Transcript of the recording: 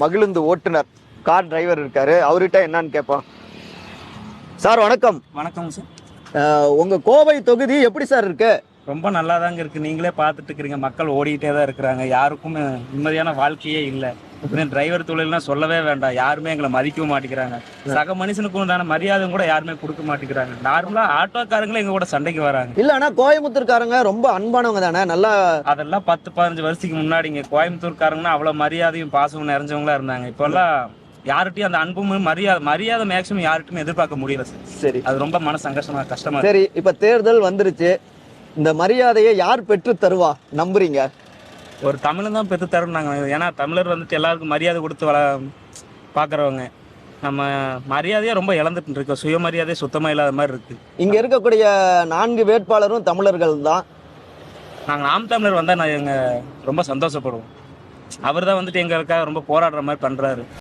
மகிழுந்து ஓட்டுநர் car driver இருக்காரு. அவர்கிட்ட என்னன்னு கேட்போம். சார் வணக்கம். வணக்கம் சார். உங்க கோவை தொகுதி எப்படி சார் இருக்கு? ரொம்ப நல்லா தாங்க இருக்கு. நீங்களே பார்த்துட்டு இருக்கிறீங்க. மக்கள் ஓடிக்கிட்டே தான் இருக்கிறாங்க. யாருக்கும் நிம்மதியான வாழ்க்கையே இல்லை. டிரைவர் தொழில்னா சொல்லவே வேண்டாம். யாருமே எங்களை மதிக்கவும் மாட்டேங்கிறாங்க. சக மனுஷனுக்கு உண்டான மரியாதை கூட யாருமே கொடுக்க மாட்டேங்கிறாங்க. நார்மலா ஆட்டோக்காரங்களே எங்க கூட சண்டைக்கு வராங்க. இல்ல ஆனா கோயம்புத்தூர்காரங்க ரொம்ப அன்பானவங்க தானே? நல்லா அதெல்லாம் பத்து பதினஞ்சு வருஷத்துக்கு முன்னாடிங்க கோயம்புத்தூர்காரங்கன்னா அவ்வளவு மரியாதையும் பாசமும் நிறைஞ்சவங்களா இருந்தாங்க. இப்பெல்லாம் யார்கிட்டயும் அந்த அன்பும் மரியாதை மரியாதை மேக்ஸிமம் யார்கிட்டயும் எதிர்பார்க்க முடியல சார். சரி. அது ரொம்ப மன சங்கர்ஷமா கஷ்டமா. சரி இப்ப தேர்தல் வந்துருச்சு. இந்த மரியாதையை யார் பெற்று தருவா நம்புறீங்க? ஒரு தமிழன் தான் பெற்று தரணும் ஏன்னா தமிழர் வந்துட்டு எல்லாருக்கும் மரியாதை கொடுத்து வள பார்க்குறவங்க நம்ம மரியாதையே ரொம்ப இழந்துட்டு இருக்கோம். சுயமரியாதை சுத்தமாக இல்லாத மாதிரி இருக்கு. இங்க இருக்கக்கூடிய நான்கு வேட்பாளரும் தமிழர்கள் தான். நாங்கள் நாம் தமிழர் வந்தால் நான் எங்கள் ரொம்ப சந்தோஷப்படுவோம். அவர் தான் வந்துட்டு எங்களுக்காக ரொம்ப போராடுற மாதிரி பண்ணுறாரு